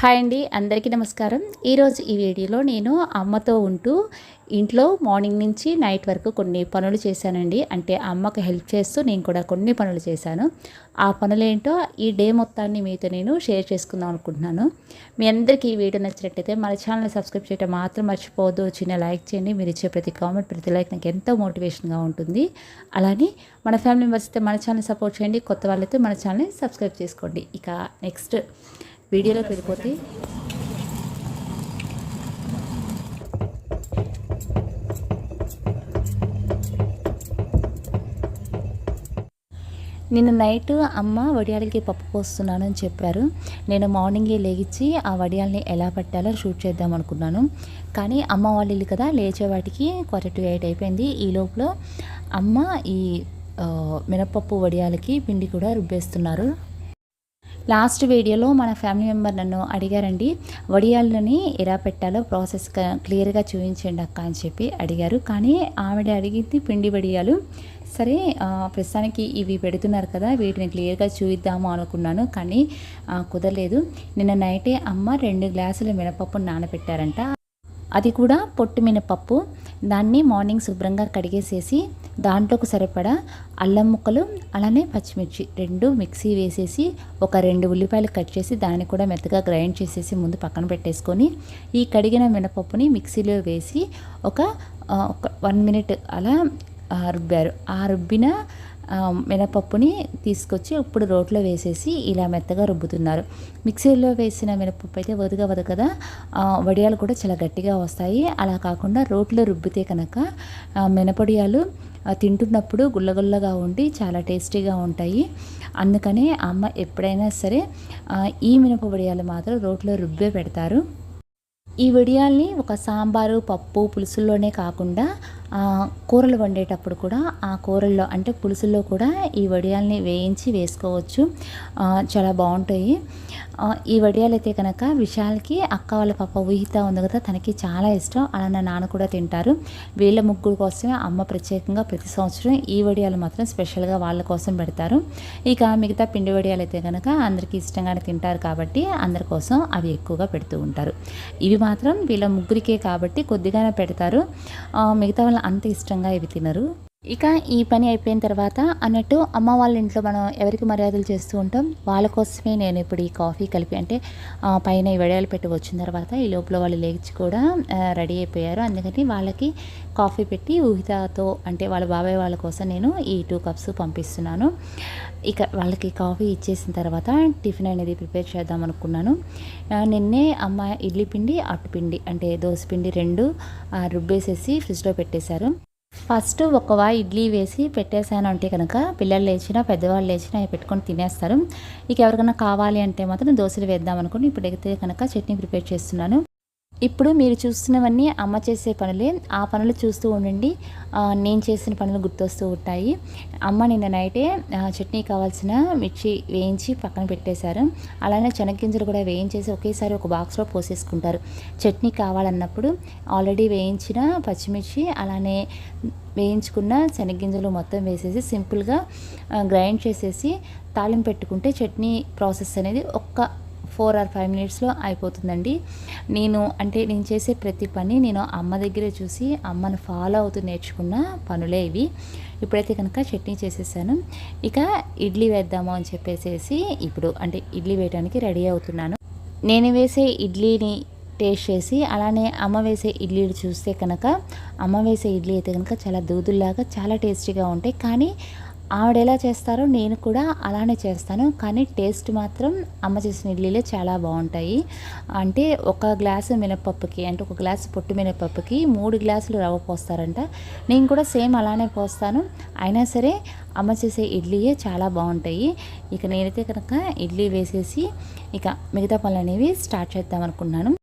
Hi అండి అందరికీ నమస్కారం. ఈరోజు ఈ వీడియోలో నేను అమ్మతో ఉంటూ ఇంట్లో మార్నింగ్ నుంచి నైట్ వరకు కొన్ని పనులు చేశానండి. అంటే అమ్మకు హెల్ప్ చేస్తూ నేను కూడా కొన్ని పనులు చేశాను. ఆ పనులేంటో ఈ డే మొత్తాన్ని మీతో నేను షేర్ చేసుకుందాం అనుకుంటున్నాను. మీ అందరికీ ఈ వీడియో నచ్చినట్టయితే మన ఛానల్ సబ్స్క్రైబ్ చేయడం మాత్రం మర్చిపోవద్దు. చిన్న లైక్ చేయండి. మీరు ఇచ్చే ప్రతి కామెంట్ ప్రతి లైక్ నాకు ఎంతో మోటివేషన్గా ఉంటుంది. అలానే మన ఫ్యామిలీ మెంబర్స్ అయితే మన ఛానల్ సపోర్ట్ చేయండి. కొత్త వాళ్ళైతే మన ఛానల్ని సబ్స్క్రైబ్ చేసుకోండి. ఇక నెక్స్ట్ వీడియోలోకి వెళ్ళిపోతే. నిన్న నైట్ అమ్మ వడియాలకి పప్పు పోస్తున్నాను అని చెప్పారు. నేను మార్నింగే లేగిచ్చి ఆ వడియాల్ని ఎలా పట్టాలో షూట్ చేద్దాం అనుకున్నాను. కానీ అమ్మ వాళ్ళు ఇల్లు కదా లేచే వాటికి క్వార్టర్ టు ఎయిట్ అయిపోయింది. ఈ లోపల అమ్మ ఈ మినపప్పు వడియాలకి పిండి కూడా రుబ్బేస్తున్నారు. లాస్ట్ వీడియోలో మన ఫ్యామిలీ మెంబర్ నన్ను అడిగారండి వడియాలని ఎలా పెట్టాలో ప్రాసెస్ క్లియర్గా చూపించండి అక్క అని చెప్పి అడిగారు. కానీ ఆవిడ అడిగింది పిండి వడియాలు. సరే ప్రస్తుతానికి ఇవి పెడుతున్నారు కదా వీటిని క్లియర్గా చూపిద్దాము అనుకున్నాను కానీ కుదరలేదు. నిన్న నైటే అమ్మ రెండు గ్లాసుల మినపప్పు నానబెట్టారంట. అది కూడా పొట్టు మినపప్పు. దాన్ని మార్నింగ్ శుభ్రంగా కడిగేసేసి దాంట్లోకి సరిపడా అల్లం ముక్కలు అలానే పచ్చిమిర్చి రెండు మిక్సీ వేసేసి ఒక రెండు ఉల్లిపాయలు కట్ చేసి దాన్ని కూడా మెత్తగా గ్రైండ్ చేసేసి ముందు పక్కన పెట్టేసుకొని ఈ కడిగిన మినపప్పుని మిక్సీలో వేసి ఒక ఒక వన్ మినిట్ అలా రుబ్బారు. ఆ రుబ్బిన మినపప్పుని తీసుకొచ్చి ఇప్పుడు రోట్లో వేసేసి ఇలా మెత్తగా రుబ్బుతున్నారు. మిక్సీలో వేసిన మినపప్పు అయితే వదగవదు వదగదా వడియాలు కూడా చాలా గట్టిగా వస్తాయి. అలా కాకుండా రోట్లో రుబ్బితే కనుక మినపొడియాలు తింటున్నప్పుడు గుల్లగుల్లగా ఉండి చాలా టేస్టీగా ఉంటాయి. అందుకనే అమ్మ ఎప్పుడైనా సరే ఈ మినప వడియాలు మాత్రం రోట్లో రుబ్బే పెడతారు. ఈ వడియాల్ని ఒక సాంబారు పప్పు పులుసుల్లోనే కాకుండా కూరలు వండేటప్పుడు కూడా ఆ కూరల్లో అంటే పులుసుల్లో కూడా ఈ వడియాల్ని వేయించి వేసుకోవచ్చు. చాలా బాగుంటాయి. ఈ వడియాలు అయితే కనుక విశాల్కి అక్క వాళ్ళ పాప ఊహిత ఉంది కదా తనకి చాలా ఇష్టం. అలా నా నాన్న కూడా తింటారు. వీళ్ళ ముగ్గురు కోసమే అమ్మ ప్రత్యేకంగా ప్రతి సంవత్సరం ఈ వడియాలు మాత్రం స్పెషల్గా వాళ్ళ కోసం పెడతారు. ఇక మిగతా పిండి వడియాలు అయితే కనుక అందరికీ ఇష్టంగానే తింటారు కాబట్టి అందరి కోసం అవి ఎక్కువగా పెడుతూ ఉంటారు. ఇవి మాత్రం వీళ్ళ ముగ్గురికే కాబట్టి కొద్దిగానే పెడతారు. మిగతా వాళ్ళ అంత ఇష్టంగా ఇవి తినరు. ఇక ఈ పని అయిపోయిన తర్వాత అన్నట్టు అమ్మ వాళ్ళ ఇంట్లో మనం ఎవరికి మర్యాదలు చేస్తూ ఉంటాం? వాళ్ళ కోసమే నేను ఇప్పుడు ఈ కాఫీ కలిపి అంటే పైన ఈ వడియాలు పెట్టి వచ్చిన తర్వాత ఈ లోపల వాళ్ళు లేచి కూడా రెడీ అయిపోయారు. అందుకని వాళ్ళకి కాఫీ పెట్టి ఊహితతో అంటే వాళ్ళ బాబాయ్ వాళ్ళ కోసం నేను ఈ టూ కప్స్ పంపిస్తున్నాను. ఇక వాళ్ళకి కాఫీ ఇచ్చేసిన తర్వాత టిఫిన్ అనేది ప్రిపేర్ చేద్దాం అనుకున్నాను. నిన్నే అమ్మ ఇడ్లీ పిండి అట్టు పిండి అంటే దోశ పిండి రెండు రుబ్బేసేసి ఫ్రిడ్జ్లో పెట్టేశారు. ఫస్ట్ ఒక వా ఇడ్లీ వేసి పెట్టేశాను అంటే కనుక పిల్లలు లేచినా పెద్దవాళ్ళు లేచినా అవి పెట్టుకొని తినేస్తారు. ఇక ఎవరికైనా కావాలి అంటే మాత్రం దోశలు వేద్దాం అనుకుని ఇప్పుడైతే కనుక చట్నీ ప్రిపేర్ చేస్తున్నాను. ఇప్పుడు మీరు చూస్తున్నవన్నీ అమ్మ చేసే పనులే. ఆ పనులు చూస్తూ ఉండండి. నేను చేసిన పనులు గుర్తొస్తూ ఉంటాయి. అమ్మ నిన్న నైటే చట్నీ కావాల్సిన మిర్చి వేయించి పక్కన పెట్టేశారు. అలానే చెనగ్గింజలు కూడా వేయించేసి ఒకేసారి ఒక బాక్స్లో పోసేసుకుంటారు. చట్నీ కావాలన్నప్పుడు ఆల్రెడీ వేయించిన పచ్చిమిర్చి అలానే వేయించుకున్న శనగ్గింజలు మొత్తం వేసేసి సింపుల్గా గ్రైండ్ చేసేసి తాళింపు పెట్టుకుంటే చట్నీ ప్రాసెస్ అనేది ఒక్క ఫోర్ ఆర్ ఫైవ్ మినిట్స్లో అయిపోతుందండి. నేను అంటే నేను చేసే ప్రతి పని నేను అమ్మ దగ్గరే చూసి అమ్మను ఫాలో అవుతూ నేర్చుకున్న పనులే ఇవి. ఇప్పుడైతే కనుక చట్నీ చేసేసాను. ఇక ఇడ్లీ వేద్దాము అని చెప్పేసేసి ఇప్పుడు అంటే ఇడ్లీ వేయడానికి రెడీ అవుతున్నాను. నేను వేసే ఇడ్లీని టేస్ట్ చేసి అలానే అమ్మ వేసే ఇడ్లీలు చూస్తే కనుక అమ్మ వేసే ఇడ్లీ అయితే కనుక చాలా దూదుల్లాగా చాలా టేస్టీగా ఉంటాయి. కానీ ఆవిడ ఎలా చేస్తారో నేను కూడా అలానే చేస్తాను. కానీ టేస్ట్ మాత్రం అమ్మ చేసిన ఇడ్లీలే చాలా బాగుంటాయి. అంటే ఒక గ్లాసు మినపప్పుకి అంటే ఒక గ్లాసు పొట్టు మినపప్పుకి మూడు గ్లాసులు రవ్వ పోస్తారంట. నేను కూడా సేమ్ అలానే పోస్తాను. అయినా సరే అమ్మ చేసే ఇడ్లీయే చాలా బాగుంటాయి. ఇక నేనైతే కనుక ఇడ్లీ వేసేసి ఇక మిగతా పనులు అనేవి స్టార్ట్ చేద్దాం అనుకున్నాను.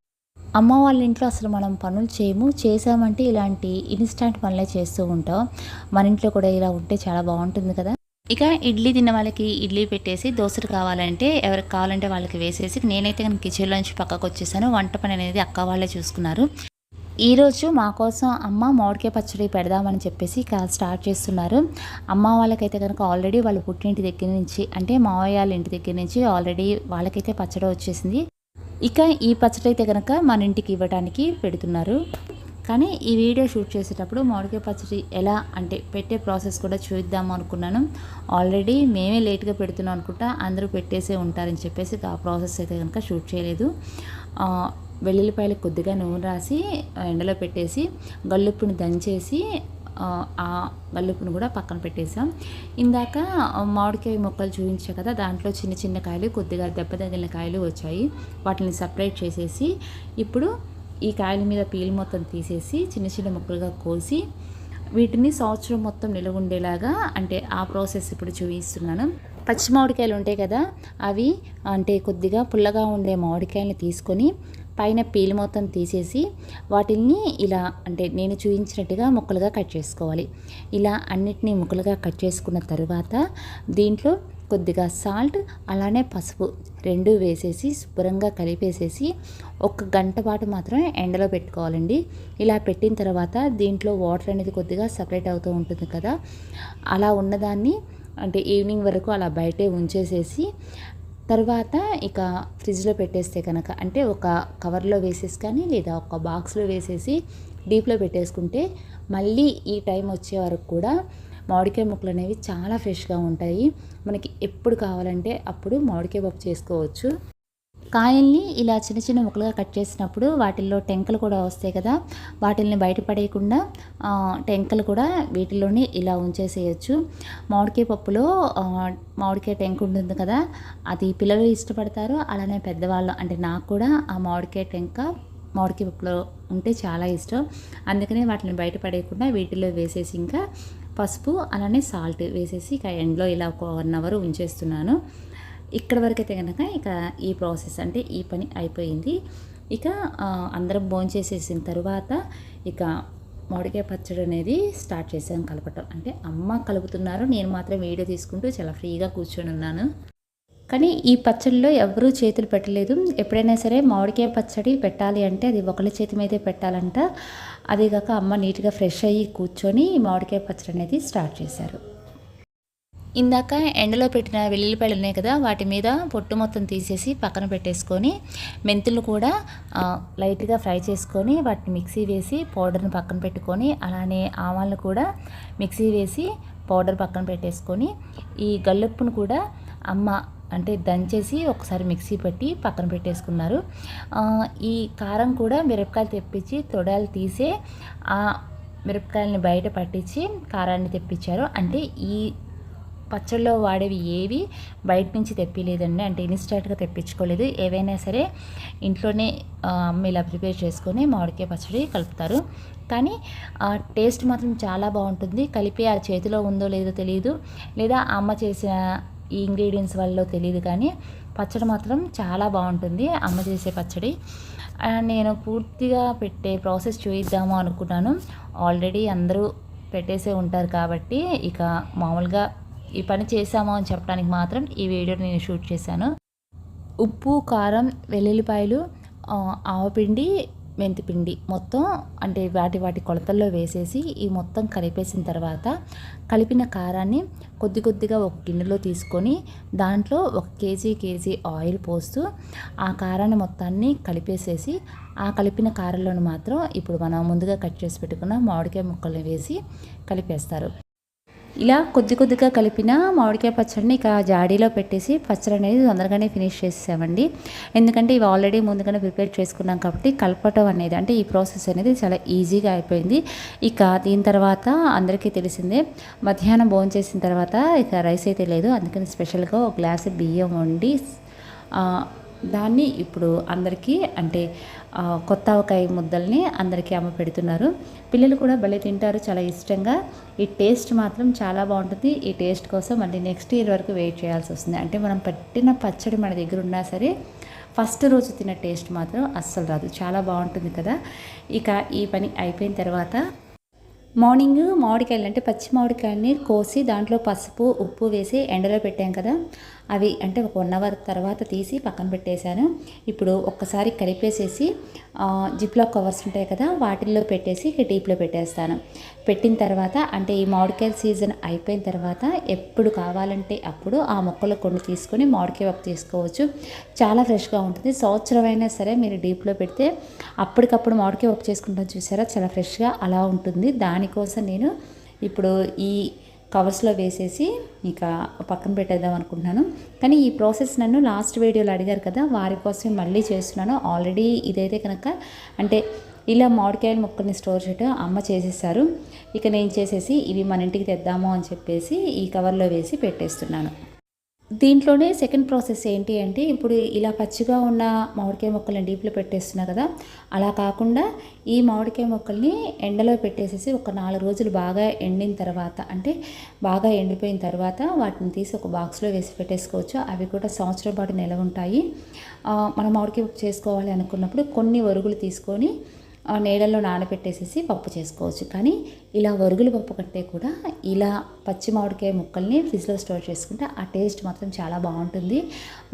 అమ్మ వాళ్ళ ఇంట్లో అసలు మనం పనులు చేయము చేసామంటే ఇలాంటి ఇన్స్టాంట్ పనులే చేస్తూ ఉంటాం. మన ఇంట్లో కూడా ఇలా ఉంటే చాలా బాగుంటుంది కదా. ఇక ఇడ్లీ తిన్న వాళ్ళకి ఇడ్లీ పెట్టేసి దోశలు కావాలంటే ఎవరికి కావాలంటే వాళ్ళకి వేసేసి నేనైతే కనుక కిచెన్లోంచి పక్కకు వచ్చేసాను. వంట పని అనేది అక్క వాళ్ళే చూసుకున్నారు. ఈరోజు మా కోసం అమ్మ మామిడికాయ పచ్చడి పెడదామని చెప్పేసి స్టార్ట్ చేస్తున్నారు. అమ్మ వాళ్ళకైతే కనుక ఆల్రెడీ వాళ్ళ పుట్టింటి దగ్గర నుంచి అంటే మావయ్య వాళ్ళ ఇంటి దగ్గర నుంచి ఆల్రెడీ వాళ్ళకైతే పచ్చడి వచ్చేసింది. ఇక ఈ పచ్చడి అయితే కనుక మన ఇంటికి ఇవ్వడానికి పెడుతున్నారు. కానీ ఈ వీడియో షూట్ చేసేటప్పుడు మామిడికాయ పచ్చడి ఎలా అంటే పెట్టే ప్రాసెస్ కూడా చూద్దాం అనుకున్నాను. ఆల్రెడీ మేమే లేట్గా పెడుతున్నాం అనుకుంటా అందరూ పెట్టేసే ఉంటారని చెప్పేసి ఆ ప్రాసెస్ అయితే కనుక షూట్ చేయలేదు. వెల్లుల్లిపాయలు కొద్దిగా నూనె రాసి ఎండలో పెట్టేసి గల్లుప్పుని దంచేసి ఆ, వల్లుపును కూడా పక్కన పెట్టేసాం ఇందాక మామిడికాయ మొక్కలు చూపించా కదా దాంట్లో చిన్న చిన్న కాయలు కొద్దిగా దెబ్బ తగిలిన కాయలు వచ్చాయి. వాటిని సపరేట్ చేసేసి ఇప్పుడు ఈ కాయల మీద పీల్ మొత్తం తీసేసి చిన్న చిన్న ముక్కలుగా కోసి వీటిని సంవత్సరం మొత్తం నిలువ ఉండేలాగా అంటే ఆ ప్రాసెస్ ఇప్పుడు చూపిస్తున్నాను. పచ్చి మామిడికాయలు ఉంటాయి కదా అవి అంటే కొద్దిగా పుల్లగా ఉండే మామిడికాయలను తీసుకొని పైన పీల్ మొత్తం తీసేసి వాటిని ఇలా అంటే నేను చూపించినట్టుగా ముక్కలుగా కట్ చేసుకోవాలి. ఇలా అన్నిటినీ ముక్కలుగా కట్ చేసుకున్న తర్వాత దీంట్లో కొద్దిగా సాల్ట్ అలానే పసుపు రెండు వేసేసి శుభ్రంగా కలిపేసేసి ఒక గంట పాటు మాత్రం ఎండలో పెట్టుకోవాలండి. ఇలా పెట్టిన తర్వాత దీంట్లో వాటర్ అనేది కొద్దిగా సపరేట్ అవుతూ ఉంటుంది కదా అలా ఉన్నదాన్ని అంటే ఈవినింగ్ వరకు అలా బయటే ఉంచేసేసి తర్వాత ఇక ఫ్రిడ్జ్లో పెట్టేస్తే కనుక అంటే ఒక కవర్లో వేసేసి కానీ లేదా ఒక బాక్స్లో వేసేసి డీప్లో పెట్టేసుకుంటే మళ్ళీ ఈ టైం వచ్చే వరకు కూడా మామిడికాయ ముక్కలు అనేవి చాలా ఫ్రెష్గా ఉంటాయి. మనకి ఎప్పుడు కావాలంటే అప్పుడు మామిడికాయ పప్పు చేసుకోవచ్చు. కాయల్ని ఇలా చిన్న చిన్న ముక్కలుగా కట్ చేసినప్పుడు వాటిల్లో టెంకలు కూడా వస్తాయి కదా వాటిల్ని బయటపడేయకుండా టెంకలు కూడా వీటిలోనే ఇలా ఉంచేసేయచ్చు. మామిడికాయ పప్పులో మామిడికాయ టెంక ఉంటుంది కదా అది పిల్లలు ఇష్టపడతారు. అలానే పెద్దవాళ్ళు అంటే నాకు కూడా ఆ మామిడికాయ టెంక మామిడికాయ పప్పులో ఉంటే చాలా ఇష్టం. అందుకనే వాటిని బయట పడేయకుండా వీటిలో వేసేసి ఇంకా పసుపు అలానే సాల్ట్ వేసేసి ఇక ఎండ్లో ఇలా ఒక వన్ అవర్ ఉంచేస్తున్నాను. ఇక్కడ వరకు అయితే కనుక ఇక ఈ ప్రాసెస్ అంటే ఈ పని అయిపోయింది. ఇక అందరం భోంచేసేసిన తర్వాత ఇక మామిడికాయ పచ్చడి అనేది స్టార్ట్ చేశాం కలపటం. అంటే అమ్మ కలుపుతున్నారు నేను మాత్రం వీడియో తీసుకుంటూ చాలా ఫ్రీగా కూర్చొని ఉన్నాను. కానీ ఈ పచ్చడిలో ఎవరూ చేతులు పెట్టలేదు. ఎప్పుడైనా సరే మామిడికాయ పచ్చడి పెట్టాలి అంటే అది ఒకళ్ళ చేతి మీదే పెట్టాలంట. అదే కాక అమ్మ నీట్గా ఫ్రెష్ అయ్యి కూర్చొని మామిడికాయ పచ్చడి అనేది స్టార్ట్ చేశారు. ఇందాక ఎండలో పెట్టిన వెల్లుల్లిపాయలు ఉన్నాయి కదా వాటి మీద పొట్టు మొత్తం తీసేసి పక్కన పెట్టేసుకొని మెంతులు కూడా లైట్గా ఫ్రై చేసుకొని వాటిని మిక్సీ వేసి పౌడర్ని పక్కన పెట్టుకొని అలానే ఆవాలను కూడా మిక్సీ వేసి పౌడర్ పక్కన పెట్టేసుకొని ఈ గల్లుప్పును కూడా అమ్మ అంటే దంచేసి ఒకసారి మిక్సీ పెట్టి పక్కన పెట్టేసుకున్నారు. ఈ కారం కూడా మిరపకాయలు తెప్పించి తొడాలు తీసే ఆ మిరపకాయలని బయట పట్టించి కారాన్ని తెప్పించారు. అంటే ఈ పచ్చళ్ళలో వాడేవి ఏవి బయట నుంచి తెప్పిలేదండి. అంటే ఇన్స్టాంట్గా తెప్పించుకోలేదు. ఏవైనా సరే ఇంట్లోనే అమ్మ ఇలా ప్రిపేర్ చేసుకొని మామిడికాయ పచ్చడి కలుపుతారు. కానీ ఆ టేస్ట్ మాత్రం చాలా బాగుంటుంది. కలిపి ఆ చేతిలో ఉందో లేదో తెలియదు లేదా అమ్మ చేసిన ఈ ఇంగ్రీడియంట్స్ వల్ల తెలియదు కానీ పచ్చడి మాత్రం చాలా బాగుంటుంది అమ్మ చేసే పచ్చడి. నేను పూర్తిగా పెట్టే ప్రాసెస్ చూయిద్దాము అనుకున్నాను. ఆల్రెడీ అందరూ పెట్టేసే ఉంటారు కాబట్టి ఇక మామూలుగా ఈ పని చేశాము అని చెప్పడానికి మాత్రం ఈ వీడియో నేను షూట్ చేశాను. ఉప్పు కారం వెల్లుల్లిపాయలు ఆవపిండి మెంతిపిండి మొత్తం అంటే వాటి వాటి కొలతల్లో వేసేసి ఈ మొత్తం కలిపేసిన తర్వాత కలిపిన కారాన్ని కొద్ది కొద్దిగా ఒక గిన్నెలో తీసుకొని దాంట్లో ఒక కేజీ కేజీ ఆయిల్ పోస్తూ ఆ కారాన్ని మొత్తాన్ని కలిపేసేసి ఆ కలిపిన కారంలోని మాత్రం ఇప్పుడు మనం ముందుగా కట్ చేసి పెట్టుకున్న మామిడికాయ ముక్కల్ని వేసి కలిపేస్తారు. ఇలా కొద్ది కొద్దిగా కలిపిన మామిడికాయ పచ్చడిని ఇక జాడీలో పెట్టేసి పచ్చడి అనేది తొందరగానే ఫినిష్ చేసేసామండి. ఎందుకంటే ఇవి ఆల్రెడీ ముందుగానే ప్రిపేర్ చేసుకున్నాం కాబట్టి కలపటం అనేది అంటే ఈ ప్రాసెస్ అనేది చాలా ఈజీగా అయిపోయింది. ఇక దీని తర్వాత అందరికీ తెలిసిందే మధ్యాహ్నం భోజనం చేసిన తర్వాత ఇక రైస్ అయితే లేదు. అందుకని స్పెషల్గా ఒక గ్లాస్ బియ్యం వండి దాన్ని ఇప్పుడు అందరికీ అంటే కొత్త ఆవకాయ ముద్దల్ని అందరికీ అమ్మ పెడుతున్నారు. పిల్లలు కూడా భలే తింటారు చాలా ఇష్టంగా. ఈ టేస్ట్ మాత్రం చాలా బాగుంటుంది. ఈ టేస్ట్ కోసం మళ్ళీ నెక్స్ట్ ఇయర్ వరకు వెయిట్ చేయాల్సి వస్తుంది. అంటే మనం పెట్టిన పచ్చడి మన దగ్గర ఉన్నా సరే ఫస్ట్ రోజు తిన్న టేస్ట్ మాత్రం అస్సలు రాదు. చాలా బాగుంటుంది కదా. ఇక ఈ పని అయిపోయిన తర్వాత మార్నింగ్ మామిడికాయలు అంటే పచ్చి మామిడికాయలని కోసి దాంట్లో పసుపు ఉప్పు వేసి ఎండలో పెట్టాం కదా. అవి అంటే ఒక వన్ అవర్ తర్వాత తీసి పక్కన పెట్టేశాను. ఇప్పుడు ఒక్కసారి కలిపేసేసి జిప్లాక్ కవర్స్ ఉంటాయి కదా వాటిల్లో పెట్టేసి డీప్లో పెట్టేస్తాను. పెట్టిన తర్వాత అంటే ఈ మామిడికాయల సీజన్ అయిపోయిన తర్వాత ఎప్పుడు కావాలంటే అప్పుడు ఆ మొక్కలు కొన్ని తీసుకొని మామిడికాయ పప్పు తీసుకోవచ్చు. చాలా ఫ్రెష్గా ఉంటుంది. సంవత్సరం అయినా సరే మీరు డీప్లో పెడితే అప్పటికప్పుడు మామిడికాయ పప్పు చేసుకుంటాం చూసారా? చాలా ఫ్రెష్గా అలా ఉంటుంది. దానికోసం నేను ఇప్పుడు ఈ కవర్స్లో వేసేసి ఇక పక్కన పెట్టేద్దాం అనుకుంటున్నాను. కానీ ఈ ప్రాసెస్ నన్ను లాస్ట్ వీడియోలో అడిగారు కదా వారి కోసం మళ్ళీ చేస్తున్నాను. ఆల్రెడీ ఇదైతే కనుక అంటే ఇలా మామిడికాయల మొక్కల్ని స్టోర్ చేయడం అమ్మ చేసేసారు. ఇక నేను చేసేసి ఇవి మన ఇంటికి తెద్దాము అని చెప్పేసి ఈ కవర్లో వేసి పెట్టేస్తున్నాను. దీంట్లోనే సెకండ్ ప్రాసెస్ ఏంటి అంటే ఇప్పుడు ఇలా పచ్చిగా ఉన్న మామిడికాయ మొక్కల్ని డీప్లో పెట్టేస్తున్నా కదా అలా కాకుండా ఈ మామిడికాయ మొక్కల్ని ఎండలో పెట్టేసేసి ఒక నాలుగు రోజులు బాగా ఎండిన తర్వాత అంటే బాగా ఎండిపోయిన తర్వాత వాటిని తీసి ఒక బాక్స్లో వేసి పెట్టేసుకోవచ్చు. అవి కూడా సంవత్సరం పాటు నిలవ ఉంటాయి. మనం మామిడికాయ చేసుకోవాలి అనుకున్నప్పుడు కొన్ని వరుగులు తీసుకొని నీళ్ళల్లో నానబెట్టేసేసి పప్పు చేసుకోవచ్చు. కానీ ఇలా వరుగులు పప్పు కంటే కూడా ఇలా పచ్చి మామిడికాయ ముక్కల్ని ఫ్రిడ్జ్లో స్టోర్ చేసుకుంటే ఆ టేస్ట్ మాత్రం చాలా బాగుంటుంది.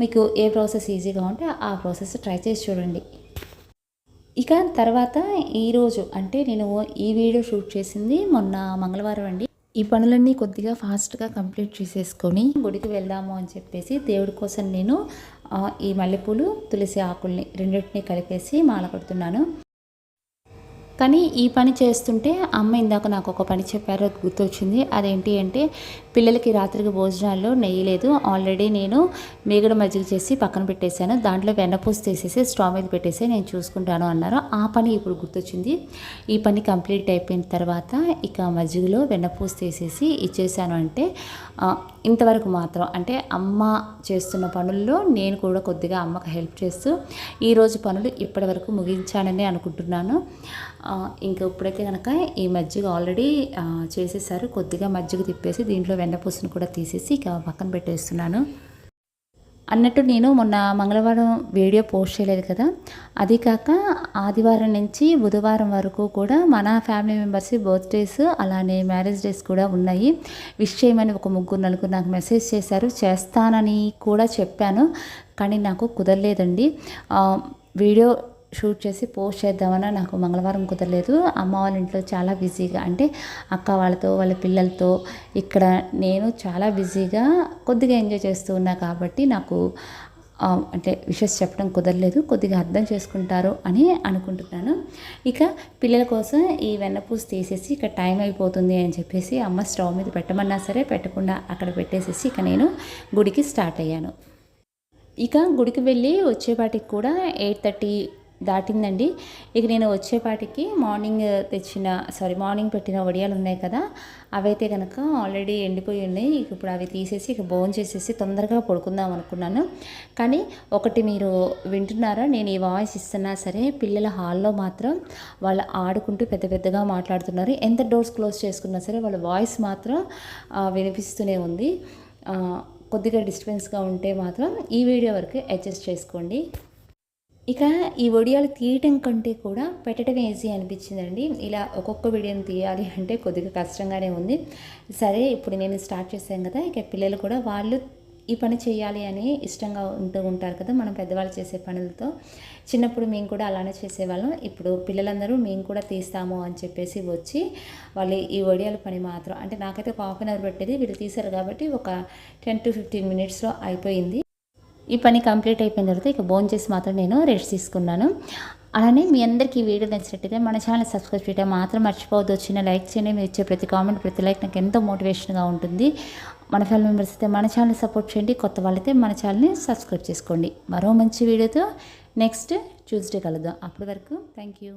మీకు ఏ ప్రాసెస్ ఈజీగా ఉంటే ఆ ప్రాసెస్ ట్రై చేసి చూడండి. ఇక తర్వాత ఈరోజు అంటే నేను ఈ వీడియో షూట్ చేసింది మొన్న మంగళవారం అండి. ఈ పనులన్నీ కొద్దిగా ఫాస్ట్గా కంప్లీట్ చేసేసుకొని గుడికి వెళ్దాము అని చెప్పేసి దేవుడి కోసం నేను ఈ మల్లెపూలు తులసి ఆకుల్ని రెండింటిని కలిపేసి మాల కడుతున్నాను. కానీ ఈ పని చేస్తుంటే అమ్మ ఇందాక నాకు ఒక పని చెప్పారు అది గుర్తొచ్చింది. అదేంటి అంటే పిల్లలకి రాత్రికి భోజనాల్లో నెయ్యి లేదు. ఆల్రెడీ నేను మేగడ మజ్జిగ చేసి పక్కన పెట్టేశాను. దాంట్లో వెన్నపూసి తీసేసి స్టవ్ మీద పెట్టేసి నేను చూసుకుంటాను అన్నారు. ఆ పని ఇప్పుడు గుర్తొచ్చింది. ఈ పని కంప్లీట్ అయిపోయిన తర్వాత ఇక మజ్జిగలో వెన్నపూసి తీసేసి ఇచ్చేసాను అంటే ఇంతవరకు మాత్రం అంటే అమ్మ చేస్తున్న పనుల్లో నేను కూడా కొద్దిగా అమ్మకు హెల్ప్ చేస్తూ ఈరోజు పనులు ఇప్పటి వరకు ముగించానని అనుకుంటున్నాను. ఇంకా ఇప్పుడైతే కనుక ఈ మజ్జిగ ఆల్రెడీ చేసేసారు. కొద్దిగా మజ్జిగ తిప్పేసి దీంట్లో వెన్నపూసను కూడా తీసేసి ఇక పక్కన పెట్టేస్తున్నాను. అన్నట్టు నేను మొన్న మంగళవారం వీడియో పోస్ట్ చేయలేదు కదా. అది కాక ఆదివారం నుంచి బుధవారం వరకు కూడా మన ఫ్యామిలీ మెంబర్స్ బర్త్డేస్ అలానే మ్యారేజ్ డేస్ కూడా ఉన్నాయి. విష్ చేయమని ఒక ముగ్గురు నలుగురు నాకు మెసేజ్ చేశారు. చేస్తానని కూడా చెప్పాను. కానీ నాకు కుదరలేదండి. వీడియో షూట్ చేసి పోస్ట్ చేద్దామని నాకు మంగళవారం కుదరలేదు. అమ్మ వాళ్ళ ఇంట్లో చాలా బిజీగా అంటే అక్క వాళ్ళతో వాళ్ళ పిల్లలతో ఇక్కడ నేను చాలా బిజీగా కొద్దిగా ఎంజాయ్ చేస్తూ ఉన్నా కాబట్టి నాకు అంటే విషెస్ చెప్పడం కుదరలేదు. కొద్దిగా అర్థం చేసుకుంటారు అని అనుకుంటున్నాను. ఇక పిల్లల కోసం ఈ వెన్నపూస తీసేసి ఇక టైం అయిపోతుంది అని చెప్పేసి అమ్మ స్టవ్ మీద పెట్టమన్నా సరే పెట్టకుండా అక్కడ పెట్టేసేసి ఇక నేను గుడికి స్టార్ట్ అయ్యాను. ఇక గుడికి వెళ్ళి వచ్చేపాటికి కూడా ఎయిట్ థర్టీ దాటిందండి. ఇక నేను వచ్చేపాటికి మార్నింగ్ తెచ్చిన సారీ మార్నింగ్ పెట్టిన వడియాలు ఉన్నాయి కదా అవైతే కనుక ఆల్రెడీ ఎండిపోయి ఉన్నాయి. ఇక ఇప్పుడు అవి తీసేసి ఇక బోన్ చేసేసి తొందరగా పడుకుందాం అనుకున్నాను. కానీ ఒకటి మీరు వింటున్నారా? నేను ఈ వాయిస్ ఇస్తున్నా సరే పిల్లల హాల్లో మాత్రం వాళ్ళు ఆడుకుంటూ పెద్ద పెద్దగా మాట్లాడుతున్నారు. ఎంత డోర్స్ క్లోజ్ చేసుకున్నా సరే వాళ్ళ వాయిస్ మాత్రం వినిపిస్తూనే ఉంది. కొద్దిగా డిస్టర్బెన్స్గా ఉంటే మాత్రం ఈ వీడియో వరకు అడ్జస్ట్ చేసుకోండి. ఇక ఈ వడియాలు తీయటం కంటే కూడా పెట్టడం ఈజీ అనిపించిందండి. ఇలా ఒక్కొక్క వీడియోని తీయాలి అంటే కొద్దిగా కష్టంగానే ఉంది. సరే ఇప్పుడు నేను స్టార్ట్ చేశాను కదా ఇక పిల్లలు కూడా వాళ్ళు ఈ పని చేయాలి అని ఇష్టంగా ఉంటూ ఉంటారు కదా మనం పెద్దవాళ్ళు చేసే పనులతో. చిన్నప్పుడు మేము కూడా అలానే చేసేవాళ్ళం. ఇప్పుడు పిల్లలందరూ మేము కూడా తీస్తాము అని చెప్పేసి వచ్చి వాళ్ళు ఈ వడియాల పని మాత్రం అంటే నాకైతే ఒక హాఫ్ అన్ అవర్ పెట్టేది వీళ్ళు తీశారు కాబట్టి ఒక టెన్ టు ఫిఫ్టీన్ మినిట్స్లో అయిపోయింది. ఈ పని కంప్లీట్ అయిపోయిన తర్వాత ఇక బోన్ చేసి మాత్రం నేను రెస్ట్ తీసుకున్నాను. అలానే మీ అందరికీ వీడియో నచ్చినట్టయితే మన ఛానల్ సబ్స్క్రైబ్ చేయడం మాత్రం మర్చిపోవద్దు. వచ్చిన లైక్ చేయండి. మీరు ఇచ్చే ప్రతి కామెంట్ ప్రతి లైక్ నాకు ఎంతో మోటివేషన్గా ఉంటుంది. మన ఫ్యామిలీ మెంబర్స్ అయితే మన ఛానల్ సపోర్ట్ చేయండి. కొత్త వాళ్ళైతే మన ఛానల్ని సబ్స్క్రైబ్ చేసుకోండి. మరో మంచి వీడియోతో నెక్స్ట్ ట్యూస్డే కలుద్దాం. అప్పటి వరకు థ్యాంక్ యూ